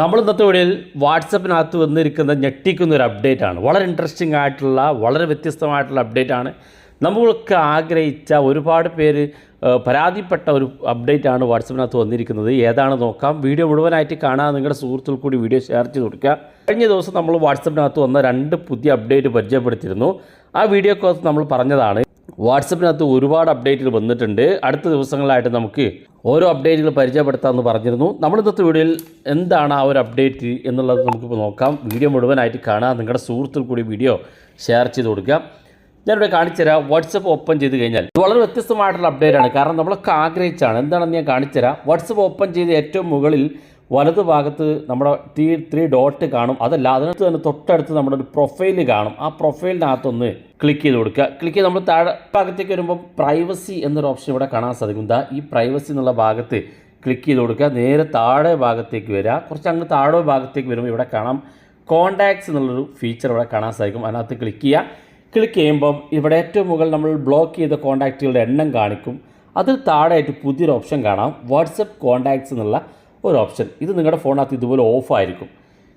നമ്മൾ ഇന്നത്തെ വീഡിയോയിൽ വാട്സപ്പിനകത്ത് വന്നിരിക്കുന്ന ഞെട്ടിക്കുന്ന ഒരു അപ്ഡേറ്റ് ആണ്. വളരെ ഇൻട്രസ്റ്റിംഗ് ആയിട്ടുള്ള വളരെ വ്യത്യസ്തമായിട്ടുള്ള അപ്ഡേറ്റ് ആണ്. നമ്മൾക്ക് ആഗ്രഹിച്ച ഒരുപാട് പേര് പരാതിപ്പെട്ട ഒരു അപ്ഡേറ്റ് ആണ് വാട്സപ്പിനകത്ത് വന്നിരിക്കുന്നത്. ഏതാണ് നോക്കാം. വീഡിയോ മുഴുവനായിട്ട് കാണാൻ നിങ്ങളുടെ സുഹൃത്തുക്കൾ കൂടി വീഡിയോ ഷെയർ ചെയ്ത് കൊടുക്കുക. കഴിഞ്ഞ ദിവസം നമ്മൾ വാട്സപ്പിനകത്ത് വന്ന രണ്ട് പുതിയ അപ്ഡേറ്റ് പരിചയപ്പെടുത്തിയിരുന്നു. ആ വീഡിയോക്കകത്ത് നമ്മൾ പറഞ്ഞതാണ് വാട്സപ്പിനകത്ത് ഒരുപാട് അപ്ഡേറ്റുകൾ വന്നിട്ടുണ്ട്. അടുത്ത ദിവസങ്ങളിലായിട്ട് നമുക്ക് ഓരോ അപ്ഡേറ്റുകൾ പരിചയപ്പെടുത്താമെന്ന് പറഞ്ഞിരുന്നു. നമ്മൾ ഇന്നത്തെ വീഡിയോയിൽ എന്താണ് ആ ഒരു അപ്ഡേറ്റ് എന്നുള്ളത് നമുക്കിപ്പോൾ നോക്കാം. വീഡിയോ മുഴുവനായിട്ട് കാണാം. നിങ്ങളുടെ സുഹൃത്തുക്കൾ കൂടി വീഡിയോ ഷെയർ ചെയ്ത് കൊടുക്കുക ഞാനിവിടെ കാണിച്ചുതരാം. വാട്സപ്പ് ഓപ്പൺ ചെയ്ത് കഴിഞ്ഞാൽ വളരെ വ്യത്യസ്തമായിട്ടുള്ള അപ്ഡേറ്റ് ആണ്. കാരണം നമ്മളൊക്കെ ആഗ്രഹിച്ചാണ്. എന്താണെന്ന് ഞാൻ കാണിച്ചുതരാം. വാട്സപ്പ് ഓപ്പൺ ചെയ്ത് ഏറ്റവും മുകളിൽ വലത് ഭാഗത്ത് നമ്മുടെ ത്രീ ത്രീ ഡോട്ട് കാണും. അതല്ല അതിനകത്ത് തന്നെ തൊട്ടടുത്ത് നമ്മുടെ ഒരു പ്രൊഫൈൽ കാണും. ആ പ്രൊഫൈലിനകത്തൊന്ന് ക്ലിക്ക് ചെയ്ത് കൊടുക്കുക. ക്ലിക്ക് ചെയ്ത് നമ്മൾ താഴെ ഭാഗത്തേക്ക് വരുമ്പോൾ പ്രൈവസി എന്നൊരു ഓപ്ഷൻ ഇവിടെ കാണാൻ സാധിക്കും. ദാ ഈ പ്രൈവസി എന്നുള്ള ഭാഗത്ത് ക്ലിക്ക് ചെയ്ത് കൊടുക്കുക. നേരെ താഴെ ഭാഗത്തേക്ക് വരിക. കുറച്ച് അങ്ങ് താഴെ ഭാഗത്തേക്ക് വരുമ്പോൾ ഇവിടെ കാണാം. കോണ്ടാക്ട്സ് എന്നുള്ളൊരു ഫീച്ചർ ഇവിടെ കാണാൻ സാധിക്കും. അതിനകത്ത് ക്ലിക്ക് ചെയ്യുക. ക്ലിക്ക് ചെയ്യുമ്പം ഇവിടെ ഏറ്റവും മുകളിൽ നമ്മൾ ബ്ലോക്ക് ചെയ്ത കോണ്ടാക്റ്റുകളുടെ എണ്ണം കാണിക്കും. അതിൽ താഴെയായിട്ട് പുതിയൊരു ഓപ്ഷൻ കാണാം. വാട്സപ്പ് കോണ്ടാക്ട്സ് എന്നുള്ള ഒരു ഓപ്ഷൻ ഇത് നിങ്ങളുടെ ഫോണിനകത്ത് ഇതുപോലെ ഓഫായിരിക്കും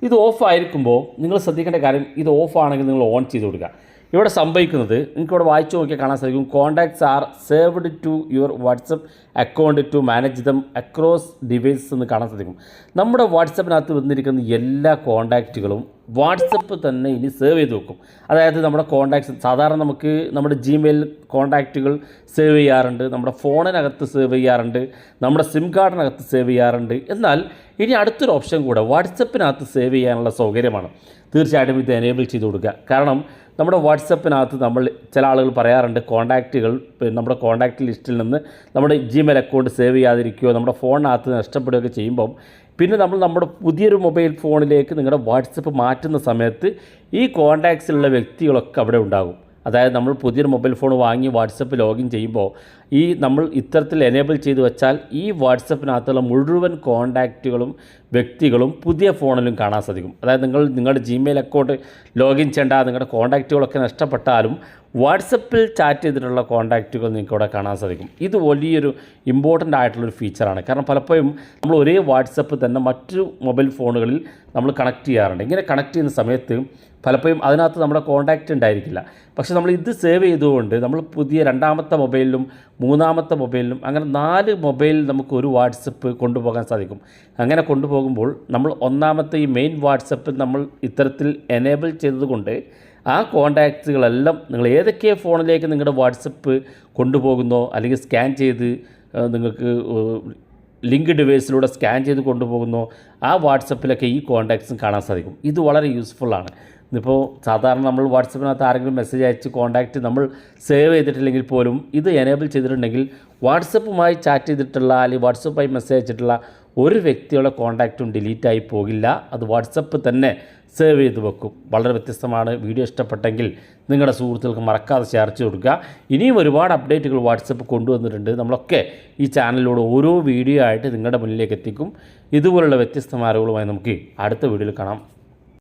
ഇത് ഓഫായിരിക്കുമ്പോൾ നിങ്ങൾ ശ്രദ്ധിക്കേണ്ട കാര്യം ഇത് ഓഫാണെങ്കിൽ നിങ്ങൾ ഓൺ ചെയ്ത് കൊടുക്കുക. ഇവിടെ സംഭവിക്കുന്നത് നിങ്ങൾക്ക് ഇവിടെ വായിച്ചു നോക്കിയാൽ കാണാൻ സാധിക്കും. Contacts are saved to your WhatsApp account to manage them across devices എന്ന് കാണാൻ സാധിക്കും. നമ്മുടെ വാട്സപ്പിനകത്ത് വന്നിരിക്കുന്ന എല്ലാ കോണ്ടാക്റ്റുകളും വാട്സപ്പ് തന്നെ ഇനി സേവ് ചെയ്ത് വെക്കും. അതായത് നമ്മുടെ കോണ്ടാക്ട്സ് സാധാരണ നമുക്ക് നമ്മുടെ ജിമെയിൽ കോണ്ടാക്റ്റുകൾ സേവ് ചെയ്യാറുണ്ട് നമ്മുടെ ഫോണിനകത്ത് സേവ് ചെയ്യാറുണ്ട് നമ്മുടെ സിം കാർഡിനകത്ത് സേവ് ചെയ്യാറുണ്ട്. എന്നാൽ ഇനി അടുത്തൊരു ഓപ്ഷൻ കൂടെ വാട്സപ്പിനകത്ത് സേവ് ചെയ്യാനുള്ള സൗകര്യമാണ്. തീർച്ചയായിട്ടും ഇത് എനേബിൾ ചെയ്ത് കൊടുക്കുക. കാരണം നമ്മുടെ വാട്സപ്പിനകത്ത് നമ്മൾ ചില ആളുകൾ പറയാറുണ്ട് കോണ്ടാക്റ്റുകൾ നമ്മുടെ കോൺടാക്റ്റ് ലിസ്റ്റിൽ നിന്ന് നമ്മുടെ ജിമെയിൽ അക്കൗണ്ട് സേവ് ചെയ്യാതിരിക്കുകയോ നമ്മുടെ ഫോണിനകത്ത് നഷ്ടപ്പെടുകയൊക്കെ ചെയ്യുമ്പം പിന്നെ നമ്മൾ നമ്മുടെ പുതിയൊരു മൊബൈൽ ഫോണിലേക്ക് നിങ്ങളുടെ വാട്സപ്പ് മാറ്റുന്ന സമയത്ത് ഈ കോൺടാക്ട്സിലുള്ള വ്യക്തികളൊക്കെ അവിടെ ഉണ്ടാകും. അതായത് നമ്മൾ പുതിയൊരു മൊബൈൽ ഫോൺ വാങ്ങി വാട്സപ്പ് ലോഗിൻ ചെയ്യുമ്പോൾ ഈ നമ്മൾ ഇത്തരത്തിൽ എനേബിൾ ചെയ്തു വെച്ചാൽ ഈ വാട്സപ്പിനകത്തുള്ള മുഴുവൻ കോൺടാക്റ്റുകളും വ്യക്തികളും പുതിയ ഫോണിലും കാണാൻ സാധിക്കും. അതായത് നിങ്ങൾ നിങ്ങളുടെ ജിമെയിൽ അക്കൗണ്ട് ലോഗിൻ ചെയ്യേണ്ട നിങ്ങളുടെ കോൺടാക്റ്റുകളൊക്കെ നഷ്ടപ്പെട്ടാലും വാട്സപ്പിൽ ചാറ്റ് ചെയ്തിട്ടുള്ള കോൺടാക്റ്റുകൾ നിങ്ങൾക്ക് ഇവിടെ കാണാൻ സാധിക്കും. ഇത് വലിയൊരു ഇമ്പോർട്ടന്റ് ആയിട്ടുള്ളൊരു ഫീച്ചറാണ് കാരണം പലപ്പോഴും നമ്മൾ ഒരേ വാട്സപ്പ് തന്നെ മറ്റു മൊബൈൽ ഫോണുകളിൽ നമ്മൾ കണക്ട് ചെയ്യാറുണ്ട്. ഇങ്ങനെ കണക്ട് ചെയ്യുന്ന സമയത്ത് പലപ്പോഴും അതിനകത്ത് നമ്മുടെ കോൺടാക്റ്റ് ഉണ്ടായിരിക്കില്ല. പക്ഷേ നമ്മൾ ഇത് സേവ് ചെയ്തുകൊണ്ട് നമ്മൾ പുതിയ രണ്ടാമത്തെ മൊബൈലിലും മൂന്നാമത്തെ മൊബൈലിലും അങ്ങനെ നാല് മൊബൈലിൽ നമുക്ക് ഒരു വാട്സപ്പ് കൊണ്ടുപോകാൻ സാധിക്കും. അങ്ങനെ കൊണ്ടുപോകുമ്പോൾ നമ്മൾ ഒന്നാമത്തെ ഈ മെയിൻ വാട്സപ്പിൽ നമ്മൾ ഇത്തരത്തിൽ എനേബിൾ ചെയ്തതുകൊണ്ട് ആ കോണ്ടാക്ട്സുകളെല്ലാം നിങ്ങൾ ഏതൊക്കെ ഫോണിലേക്ക് നിങ്ങളുടെ വാട്സപ്പ് കൊണ്ടുപോകുന്നോ അല്ലെങ്കിൽ സ്കാൻ ചെയ്ത് നിങ്ങൾക്ക് ലിങ്ക് ഡിവൈസിലൂടെ സ്കാൻ ചെയ്ത് കൊണ്ടുപോകുന്നോ ആ വാട്സപ്പിലൊക്കെ ഈ കോണ്ടാക്ട്സും കാണാൻ സാധിക്കും. ഇത് വളരെ യൂസ്ഫുള്ളാണ് ഇപ്പോൾ സാധാരണ നമ്മൾ വാട്സപ്പിനകത്ത് ആരെങ്കിലും മെസ്സേജ് അയച്ച് കോൺടാക്റ്റ് നമ്മൾ സേവ് ചെയ്തിട്ടില്ലെങ്കിൽ പോലും ഇത് എനേബിൾ ചെയ്തിട്ടുണ്ടെങ്കിൽ വാട്സപ്പുമായി ചാറ്റ് ചെയ്തിട്ടുള്ള അല്ലെങ്കിൽ വാട്സപ്പായി മെസ്സേജ് അയച്ചിട്ടുള്ള ഒരു വ്യക്തിയുടെ കോൺടാക്റ്റും ഡിലീറ്റായി പോകില്ല. അത് വാട്സപ്പ് തന്നെ സേവ് ചെയ്ത് വെക്കും. വളരെ വ്യത്യസ്തമാണ്. വീഡിയോ ഇഷ്ടപ്പെട്ടെങ്കിൽ നിങ്ങളുടെ സുഹൃത്തുക്കൾക്ക് മറക്കാതെ ഷെയർ കൊടുക്കുക. ഇനിയും ഒരുപാട് അപ്ഡേറ്റുകൾ വാട്സപ്പ് കൊണ്ടുവന്നിട്ടുണ്ട്. നമ്മളൊക്കെ ഈ ചാനലിലൂടെ ഓരോ വീഡിയോ ആയിട്ട് നിങ്ങളുടെ മുന്നിലേക്ക് എത്തിക്കും. ഇതുപോലുള്ള വ്യത്യസ്തമായ അറിവുകളുമായി നമുക്ക് അടുത്ത വീഡിയോയിൽ കാണാം.